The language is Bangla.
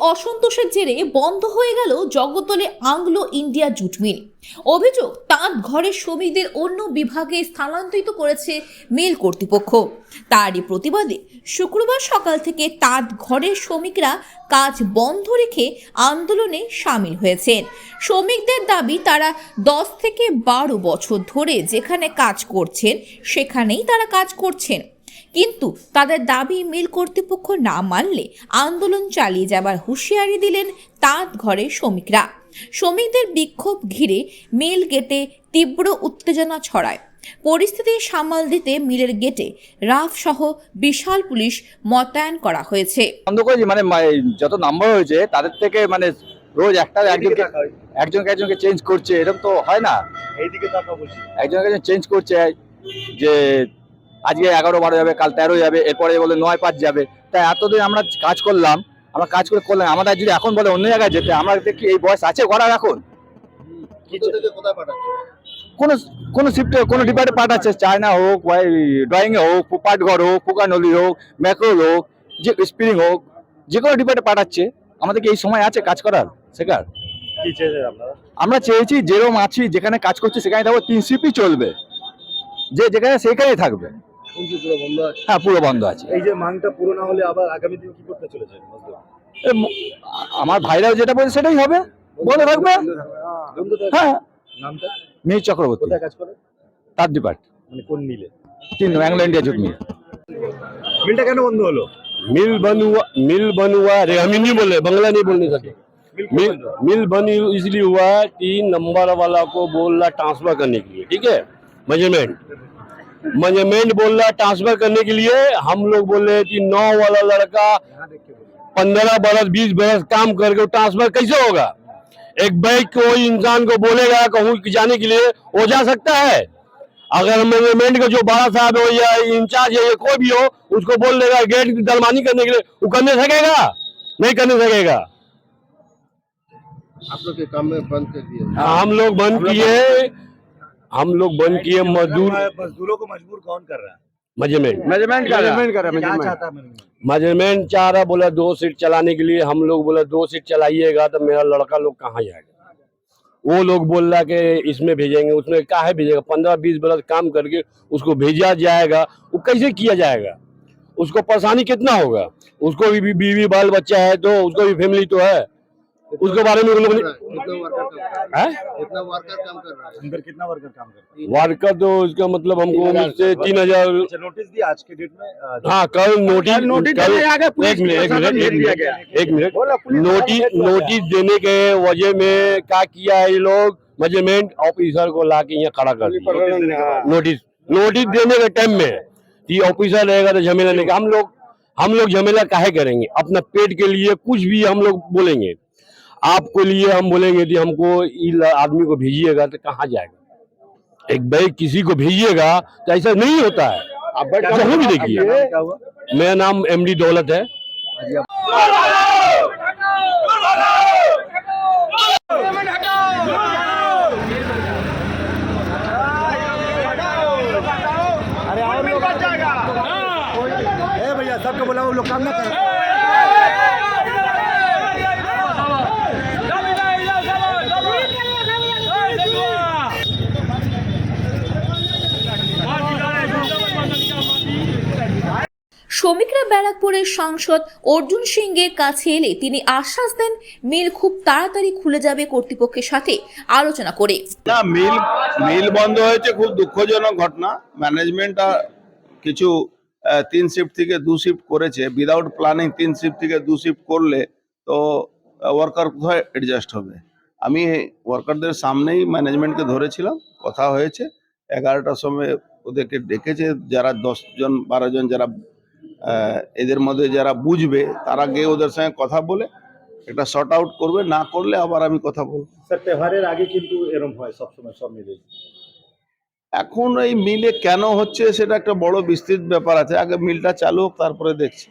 অসন্তোষের জেরে বন্ধ হয়ে গেল জগদ্দলে আংলো ইন্ডিয়া জুট মিল। অভিযোগ তাঁত ঘরের শ্রমিকদের অন্য বিভাগে স্থানান্তরিত করেছে মিল কর্তৃপক্ষ। তারই প্রতিবাদে শুক্রবার সকাল থেকে তাঁত ঘরের শ্রমিকরা কাজ বন্ধ রেখে আন্দোলনে সামিল হয়েছেন। শ্রমিকদের দাবি, তারা দশ থেকে বারো বছর ধরে যেখানে কাজ করছেন, সেখানেই তারা কাজ করছেন। কিন্তু তাদের দাবি মিল কর্তৃপক্ষ না মানলে আন্দোলন চালিয়ে যাবার হুঁশিয়ারি দিলেন তাঁত ঘরের শ্রমিকরা। শ্রমিকদের বিক্ষোভ ঘিরে মিল গেটে তীব্র উত্তেজনা ছড়ায়। পরিস্থিতি সামাল দিতে মিলের গেটে রাফ সহ বিশাল পুলিশ মোতায়েন করা হয়েছে। বন্ধ করেছি মানে যত নাম্বার হয়েছে তাদের থেকে মানে রোজ একটা একজনকে একজনকে একজনকে চেঞ্জ করছে এরকম তো হয় না। এইদিকে একজনকে একজন চেঞ্জ করছে যে আজকে এগারো বারো যাবে কাল তেরো যাবে এরপরে বলে নয় পাঁচ যাবে। তাই এতদিন আমরা কাজ করলাম আমরা কাজ করে করলাম আমাদের যদি এখন বলে অন্য জায়গায় যেতে আমরা দেখি এই বয়স আছে করার এখন? কোনো কোনো শিফটে কোনো ডিপার্টে পাঠাচ্ছে চায়না হোক বা ড্রয়িং এ হোক পাটঘর হোক পোকানলি হোক ম্যাক্রোল হোক যে স্প্রিং হোক যে কোনো ডিপার্টে পাঠাচ্ছে। আমাদেরকে এই সময় আছে কাজ করার শেখার। আমরা চেয়েছি যেরকম আছি যেখানে কাজ করছি সেখানে থাকব তিন শিপই চলবে। যে যেখানে সেখানেই থাকবে। পুরো বন্ধ আছে হ্যাঁ পুরো বন্ধ আছে এই যে মাংটা পুরো না হলে আবার আগামী দিন কি করতে চলেছে এ ম- আমার ভাইরাও যেটা বলছে সেটাই হবে বলে থাকবে বন্ধ থাকবে হ্যাঁ নামটা মির চক্রবর্তী কোথায় কাজ করে তার ডিপার্ট মানে কোন মিলে তিন অ্যাংলো ইন্ডিয়া জুট মিল মিলটা কেন বন্ধ হলো मिल बन हुआ मिल बन हुआ अरे हम हिंदी बोले बंगला नहीं बोलने सके मिल मिल बंद हुआ? मिल बन इसलिए हुआ कि नंबर वाला को बोल रहा ट्रांसफर करने के लिए ठीक है मेजरमेंट मेज़रमेंट बोल रहा ट्रांसफ़र करने के लिए हम लोग बोल रहे कि नौ वाला लड़का के पंद्रह बरस बीस बरस काम करके ट्रांसफ़र कैसे होगा? एक बैग कोई इंसान को बोलेगा कहूँ जाने के लिए वो जा सकता है। अगर मैनेजमेंट का जो बड़ा साहब हो या इंचार्ज है या कोई भी हो उसको बोल देगा गेट की दलमानी करने के लिए वो करने सकेगा? नहीं करने सकेगा। आप लोग के काम में बंद कर दिए हम लोग बंद किए। हम लोग बंद किए मजदूर मजदूरों को मजबूर कौन कर रहा है? मेज़रमेंट। मेज़रमेंट कर रहा है। क्या है मेज़रमेंट? चाह रहा बोला दो सीट चलाने के लिए। हम लोग बोला दो सीट चलाइएगा तो मेरा लड़का लोग कहाँ जाएगा? वो लोग बोल रहा कि इसमें भेजेंगे उसमें काहे भेजेगा। पंद्रह बीस बरस काम करके उसको भेजा जाएगा। वो कैसे किया जाएगा? उसको परेशानी कितना होगा? उसको भी- बीवी बाल बच्चा है तो उसको भी फैमिली तो है। उसके बारे में उन लोगों ने कितना वर्कर काम कितना वर्कर काम कर रहा है। वर्कर काम करता है? वर्कर तो इसका मतलब हमको उससे तीन हज़ार अच्छा नोटिस दिया आज के डेट में हाँ कल नोटिस नोटिस एक मिनट एक मिनट एक मिनट गया। एक मिनट। बोला पुलिस नोटिस नोटिस देने के वजह में क्या किया है ये लोग? मेज़रमेंट ऑफिसर को ला के यहाँ खड़ा कर दिया। नोटिस। नोटिस नोटिस देने के टाइम में ये ऑफिसर रहेगा तो झमेला नहीं हम लोग हम लोग झमेला काहे करेंगे? अपना पेट के लिए कुछ भी हम लोग बोलेंगे। आपको लिए हम बोलेंगे कि हमको इस आदमी को भेजिएगा तो कहाँ जाएगा? एक भाई किसी को भेजिएगा तो ऐसा नहीं होता है। आप बैठ जहाँ भी देखिए। नाम मेरा नाम एमडी दौलत है। ए भैया सबको बोला वो लोग काम ना कर। শ্রমিকরা ব্যারাকপুরের সাংসদ অর্জুন সিংয়ের কাছে এলে তিনি আশ্বাস দেন, মিল খুব তাড়াতাড়ি খুলে যাবে কর্তৃপক্ষের সাথে আলোচনা করে। না, মিল মিল বন্ধ হয়েছে, খুব দুঃখজনক ঘটনা। ম্যানেজমেন্ট কিছু তিন শিফট থেকে দু শিফট করেছে। উইদাউট প্ল্যানিং তিন শিফট থেকে দু শিফট করলে তো ওয়ার্কার কোথায় অ্যাডজাস্ট হবে? আমি ওয়ার্কারদের সামনেই ম্যানেজমেন্টকে ধরেছিলাম, কথা হয়েছে। এগারোটার সময় ওদেরকে ডেকেছে, যারা দশজন বারো জন যারা এদের মধ্যে যারা বুঝবে তারা গিয়ে ওদের সঙ্গে কথা বলে এটা শর্ট আউট করবে। না করলে আবার আমি কথা বলব। স্যার তেহারের আগে কিন্তু এরকম হয় সবসময় সব মিলে। এখন এই মিলে কেন হচ্ছে সেটা একটা বড় বিস্তৃত ব্যাপার আছে। আগে মিলটা চালু হোক তারপরে দেখছি।